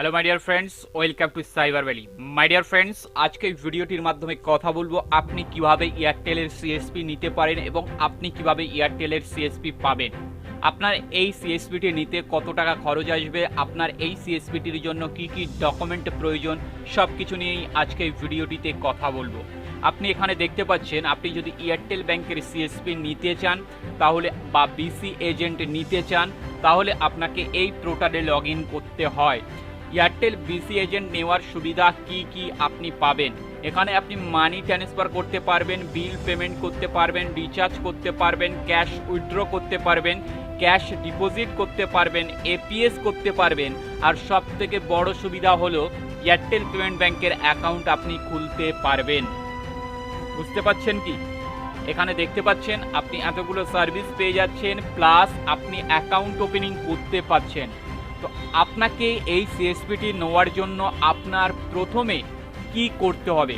Hello my dear friends welcome to cyber valley my dear friends আজকে ভিডিওটির মাধ্যমে কথা বলব আপনি কীভাবে এয়ারটেলের সিএসপি নিতে পারেন এবং আপনি কীভাবে এয়ারটেলের সিএসপি পাবেন। আপনার এই সিএসপিটি নিতে কত টাকা খরচ আসবে, আপনার এই সিএসপিটির জন্য কি কি ডকুমেন্ট প্রয়োজন সব কিছু নিয়েই আজকে ভিডিওটিতে কথা বলব। আপনি এখানে দেখতে পাচ্ছেন, আপনি যদি এয়ারটেল ব্যাংকের সিএসপি নিতে চান, তাহলে বা বিসি এজেন্ট নিতে চান, তাহলে আপনাকে এই পোর্টালে লগ করতে হয়। এয়ারটেল বিসি এজেন্ট নেওয়ার সুবিধা কি কি আপনি পাবেন? এখানে আপনি মানি ট্রান্সফার করতে পারবেন বিল পেমেন্ট করতে পারবেন রিচার্জ করতে পারবেন ক্যাশ উইথড্র করতে পারবেন ক্যাশ ডিপোজিট করতে পারবেন এপিএস করতে পারবেন। আর সব থেকে বড় সুবিধা হলো এয়ারটেল পেমেন্ট ব্যাংকের অ্যাকাউন্ট আপনি খুলতে পারবেন। বুঝতে পাচ্ছেন কি? এখানে দেখতে পাচ্ছেন আপনি এতগুলো সার্ভিস পেয়ে যাচ্ছেন প্লাস আপনি অ্যাকাউন্ট ওপেনিং করতে পারছেন। তো আপনাকে এই সিএসপিটি নেওয়ার জন্য আপনার প্রথমে কি করতে হবে?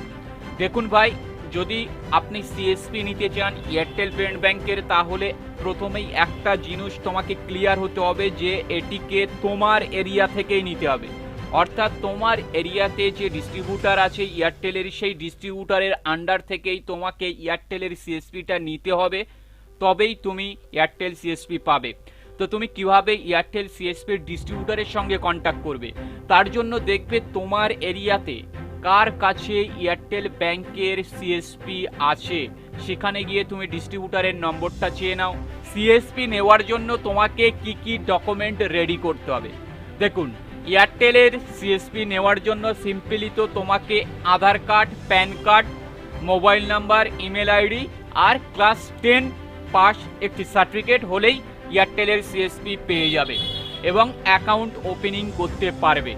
দেখুন ভাই, যদি আপনি সিএসপি নিতে চান এয়ারটেল পেমেন্ট ব্যাংকের তাহলে প্রথমেই একটা জিনিস তোমাকে ক্লিয়ার হতে হবে যে এটিকে তোমার এরিয়া থেকেই নিতে হবে। অর্থাৎ তোমার এরিয়াতে যে ডিস্ট্রিবিউটার আছে এয়ারটেলের সেই ডিস্ট্রিবিউটারের আন্ডার থেকেই তোমাকে এয়ারটেলের সিএসপিটা নিতে হবে। তবেই তুমি এয়ারটেল সিএসপি পাবে। তো তুমি কীভাবে এয়ারটেল সিএসপির ডিস্ট্রিবিউটারের সঙ্গে কন্ট্যাক্ট করবে? তার জন্য দেখবে তোমার এরিয়াতে কার কাছে এয়ারটেল ব্যাংকের সিএসপি আছে। সেখানে গিয়ে তুমি ডিস্ট্রিবিউটারের নম্বরটা চেয়ে নাও। সিএসপি নেওয়ার জন্য তোমাকে কি কি ডকুমেন্ট রেডি করতে হবে? দেখুন এয়ারটেলের সিএসপি নেওয়ার জন্য সিম্পলি তো তোমাকে Aadhaar card PAN card mobile number email ID আর ক্লাস টেন পাস একটি সার্টিফিকেট হলেই এয়ারটেলের সিএসপি পেয়ে যাবে এবং অ্যাকাউন্ট ওপেনিং করতে পারবে।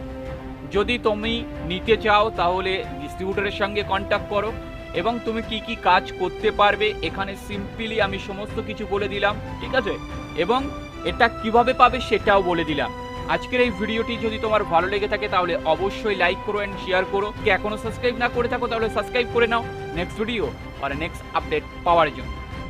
যদি তুমি নিতে চাও, তাহলে ডিস্ট্রিবিউটরের সঙ্গে কন্ট্যাক্ট করো এবং তুমি কি কি কাজ করতে পারবে, এখানে সিম্পলি আমি সমস্ত কিছু বলে দিলাম, ঠিক আছে? এবং এটা কীভাবে পাবে সেটাও বলে দিলাম। আজকের এই ভিডিওটি যদি তোমার ভালো লেগে থাকে, তাহলে অবশ্যই লাইক করো অ্যান্ড শেয়ার করো। কি এখনও সাবস্ক্রাইব না করে থাকো, তাহলে সাবস্ক্রাইব করে নাও। নেক্সট ভিডিও আর নেক্সট আপডেট পাওয়ার জন্য।